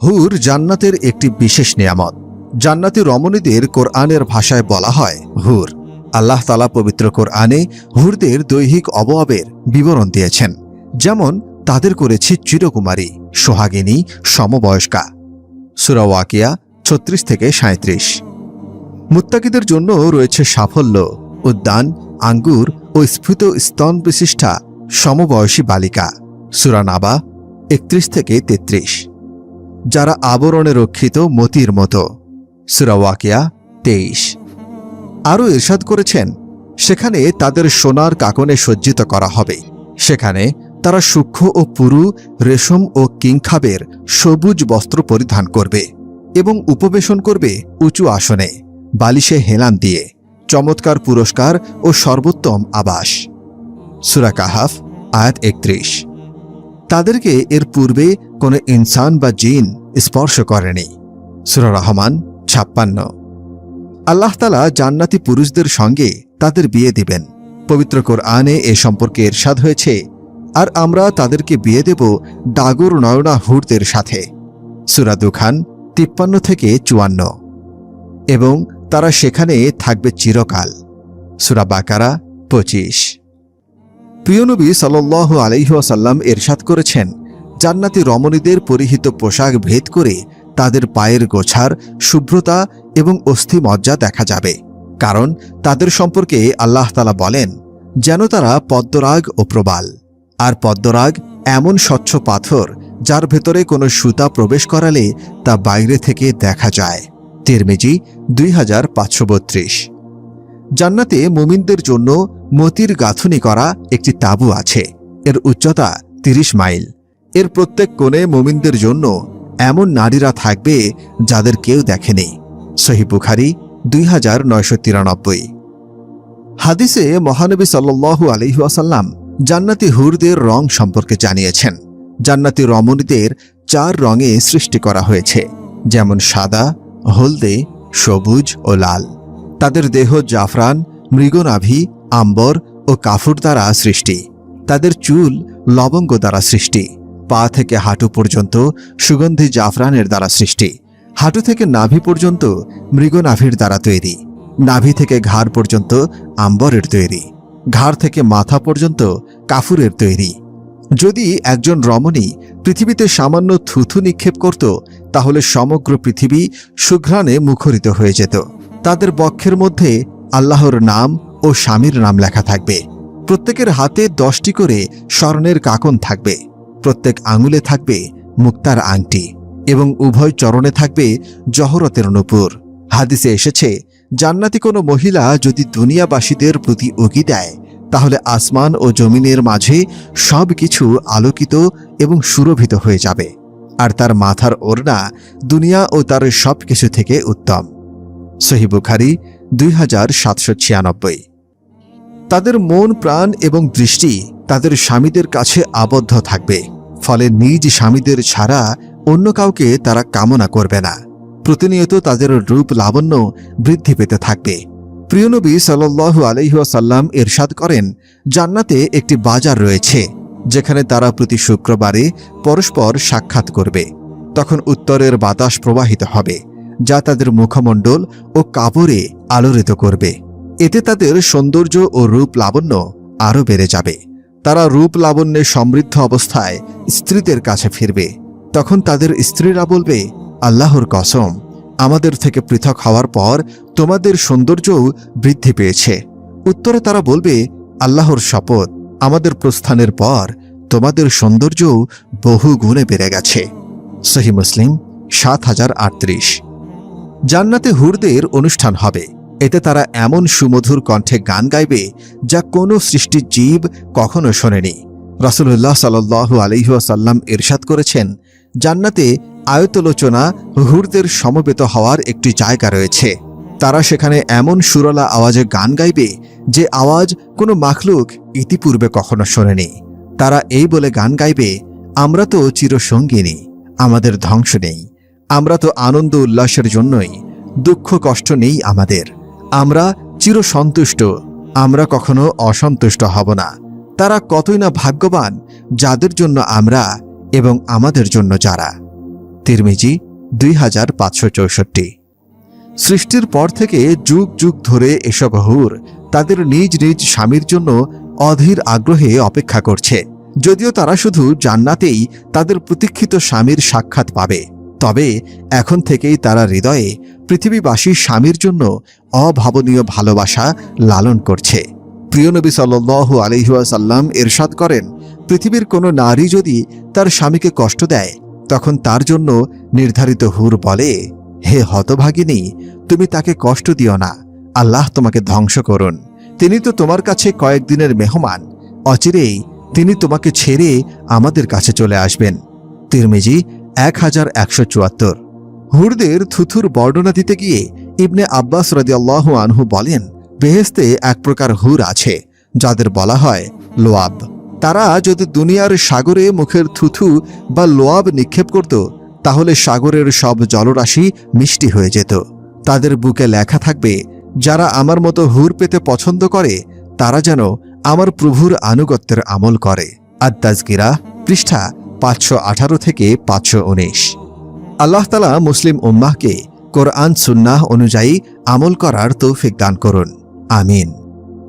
হুর জান্নাতের একটি বিশেষ নিয়ামত। জান্নাতি রমণীদের কোরআনের ভাষায় বলা হয় হুর। আল্লাহ তালা পবিত্র কোরআনে হুরদের দৈহিক অবয়বের বিবরণ দিয়েছেন, যেমন তাদের করেছে চিরকুমারী, সোহাগিনী, সমবয়স্কা। সুরাওয়াকিয়া ছত্রিশ থেকে সাঁত্রিশ মুত্তাকিদের জন্য রয়েছে সাফল্য, উদ্যান, আঙ্গুর ও স্ফীত স্তন বিশিষ্টা সমবয়সী বালিকা। সুরানাবা একত্রিশ থেকে তেত্রিশ। যারা আবরণে রক্ষিত মতির মতো। সুরাওয়াকিয়া তেইশ। আরও ইরশাদ করেছেন, সেখানে তাদের সোনার কাকনে সজ্জিত করা হবে। সেখানে তারা সূক্ষ্ম ও পুরু, রেশম ও কিংখাবের সবুজ বস্ত্র পরিধান করবে এবং উপবেশন করবে উঁচু আসনে, বালিশে হেলান দিয়ে, চমৎকার পুরস্কার ও সর্বোত্তম আবাস। সুরা কাহাফ, আয়াত একত্রিশ। তাদেরকে এর পূর্বে কোনো ইনসান বা জিন স্পর্শ করেনি। সুরা রহমান ছাপ্পান্ন। আল্লাহতালা জান্নাতি পুরুষদের সঙ্গে তাদের বিয়ে দিবেন। পবিত্র কোরআনে এ সম্পর্কে এরশাদ হয়েছে, আর আমরা তাদেরকে বিয়ে দেব ডাগর নয়না হুরদের সাথে। সুরা দুখান তিপ্পান্ন থেকে চুয়ান্ন। এবং তারা সেখানে থাকবে চিরকাল। সুরা বাকারা পঁচিশ। প্রিয়নবী সাল্লাহ আলহিহাসাল্লাম এরশাদ করেছেন, জান্নাতি রমণীদের পরিহিত পোশাক ভেদ করে তাদের পায়ের গোছার শুভ্রতা এবং অস্থিমজ্জা দেখা যাবে। কারণ তাদের সম্পর্কে আল্লাহ তালা বলেন, যেন তারা পদ্মরাগ ও প্রবাল। আর পদ্মরাগ এমন স্বচ্ছ পাথর যার ভেতরে কোনো সুতা প্রবেশ করালে তা বাইরে থেকে দেখা যায়। তিরমিজি দুই হাজার পাঁচশো বত্রিশ। জান্নাতে মুমিনদের জন্য মতির গাঁথুনি করা একটি তাঁবু আছে। এর উচ্চতা ৩০ মাইল। এর প্রত্যেক কোণে মুমিনদের জন্য এমন নারীরা থাকবে যাদের কেউ দেখেনি। সহি বুখারি দুই হাজার নয়শো তিরানব্বই। হাদিসে মহানবী সাল্লু আলহিহাসাল্লাম জান্নাতি হুরদের রং সম্পর্কে জানিয়েছেন। জান্নাতি রমণীদের চার রঙে সৃষ্টি করা হয়েছে, যেমন সাদা, হলদে, সবুজ ও লাল। তাদের দেহ জাফরান, মৃগনাভি, আম্বর ও কাফুর দ্বারা সৃষ্টি। তাদের চুল লবঙ্গ দ্বারা সৃষ্টি। পা থেকে হাঁটু পর্যন্ত সুগন্ধি জাফরানের দ্বারা সৃষ্টি। হাঁটু থেকে নাভি পর্যন্ত মৃগনাভির দ্বারা তৈরি। নাভি থেকে ঘাড় পর্যন্ত আম্বরের তৈরি। ঘাড় থেকে মাথা পর্যন্ত কাফুরের তৈরি। যদি একজন রমণী পৃথিবীতে সামান্য থুথু নিক্ষেপ করত, তাহলে সমগ্র পৃথিবী সুঘ্রাণে মুখরিত হয়ে যেত। তাদের বক্ষের মধ্যে আল্লাহর নাম ও স্বামীর নাম লেখা থাকবে। প্রত্যেকের হাতে দশটি করে স্বর্ণের কাকন থাকবে। প্রত্যেক আঙুলে থাকবে মুক্তার আংটি এবং উভয় চরণে থাকবে জহরতের নূপুর। হাদিসে এসেছে, জান্নাতি কোনো মহিলা যদি দুনিয়াবাসীদের প্রতি উকি দেয়, তাহলে আসমান ও জমিনের মাঝে সব কিছু আলোকিত এবং সুরভিত হয়ে যাবে। আর তার মাথার ওড়না দুনিয়া ও তার সব কিছু থেকে উত্তম। সহি বুখারি দুই হাজার সাতশো ছিয়ানব্বই। তাদের মন, প্রাণ এবং দৃষ্টি তাদের স্বামীদের কাছে আবদ্ধ থাকবে, ফলে নিজ স্বামীদের ছাড়া অন্য কাউকে তারা কামনা করবে না। প্রতিনিয়ত তাদের রূপ লাবণ্য বৃদ্ধি পেতে থাকবে। প্রিয়নবী সাল্লু আলহিহাসাল্লাম এরশাদ করেন, জান্নাতে একটি বাজার রয়েছে, যেখানে তারা প্রতি শুক্রবারে পরস্পর সাক্ষাৎ করবে। তখন উত্তরের বাতাস প্রবাহিত হবে যা তাদের মুখমণ্ডল ও কাপড়ে আলোড়িত করবে। এতে তাদের সৌন্দর্য ও রূপ লাবণ্য আরও বেড়ে যাবে। তারা রূপ লাবণ্যে সমৃদ্ধ অবস্থায় স্ত্রীদের কাছে ফিরবে। তখন তাদের স্ত্রীরা বলবে, আল্লাহর কসম, আমাদের থেকে পৃথক হওয়ার পর তোমাদের সৌন্দর্যও বৃদ্ধি পেয়েছে। উত্তরে তারা বলবে, আল্লাহর শপথ আমাদের প্রস্থানের পর তোমাদের সৌন্দর্যও বহু গুণে বেড়ে গেছে। সহি মুসলিম, সাত হাজার আটত্রিশ। জান্নাতে হুরদের অনুষ্ঠান হবে। এতে তারা এমন সুমধুর কণ্ঠে গান গাইবে যা কোনো সৃষ্টির জীব কখনো শোনেনি। রসুল্লাহ সাল্লাহ আলহিহাসাল্লাম এরশাদ করেছেন, জান্নাতে আয়তলোচনা হুরদের সমবেত হওয়ার একটি জায়গা রয়েছে। তারা সেখানে এমন সুরলা আওয়াজে গান গাইবে যে আওয়াজ কোনো মাখলুক ইতিপূর্বে কখনো শোনেনি। তারা এই বলে গান গাইবে, আমরা তো চিরসঙ্গিনী, আমাদের ধ্বংস নেই। আমরা তো আনন্দ উল্লাসের জন্যই, দুঃখ কষ্ট নেই আমাদের। আমরা চিরসন্তুষ্ট, আমরা কখনো অসন্তুষ্ট হব না। তারা কতই না ভাগ্যবান, যাদের জন্য আমরা এবং আমাদের জন্য যারা। তিরমিজি দুই হাজার পাঁচশো চৌষট্টি। সৃষ্টির পর থেকে যুগ যুগ ধরে এসব হুর তাদের নিজ নিজ স্বামীর জন্য অধীর আগ্রহে অপেক্ষা করছে। যদিও তারা শুধু জান্নাতেই তাদের প্রতীক্ষিত স্বামীর সাক্ষাৎ পাবে। তবে এখন থেকেই তারা হৃদয়ে পৃথিবীবাসী স্বামীর জন্য অভাবনীয় ভালোবাসা লালন করছে। প্রিয় নবী সাল্লু আলহিহাসাল্লাম এরশাদ করেন, পৃথিবীর কোনো নারী যদি তার স্বামীকে কষ্ট দেয়, তখন তার জন্য নির্ধারিত হুর বলে, হে হতভাগিনী, তুমি তাকে কষ্ট দিও না, আল্লাহ তোমাকে ধ্বংস করুন। তিনি তো তোমার কাছে কয়েকদিনের মেহমান, অচিরেই তিনি তোমাকে ছেড়ে আমাদের কাছে চলে আসবেন। তিরমিজি এক হাজার একশো চুয়াত্তর। হুরদের থুথুর বর্ণনা দিতে গিয়ে ইবনে আব্বাস রদিয়াল্লাহ আনহু বলেন বেহেস্তে এক প্রকার হুর আছে, যাদের বলা হয় লোয়াব। তারা যদি দুনিয়ার সাগরে মুখের থুথু বা লোয়াব নিক্ষেপ করত, তাহলে সাগরের সব জলরাশি মিষ্টি হয়ে যেত। তাদের বুকে লেখা থাকবে, যারা আমার মতো হুর পেতে পছন্দ করে, তারা যেন আমার প্রভুর আনুগত্যের আমল করে। আত্মাজগিরা পৃষ্ঠা পাঁচশো আঠারো থেকে পাঁচশো উনিশ। আল্লাহতালা মুসলিম উম্মাহকে কোরআন, সুন্নাহ অনুযায়ী আমল করার তৌফিক দান করুন। আমিন।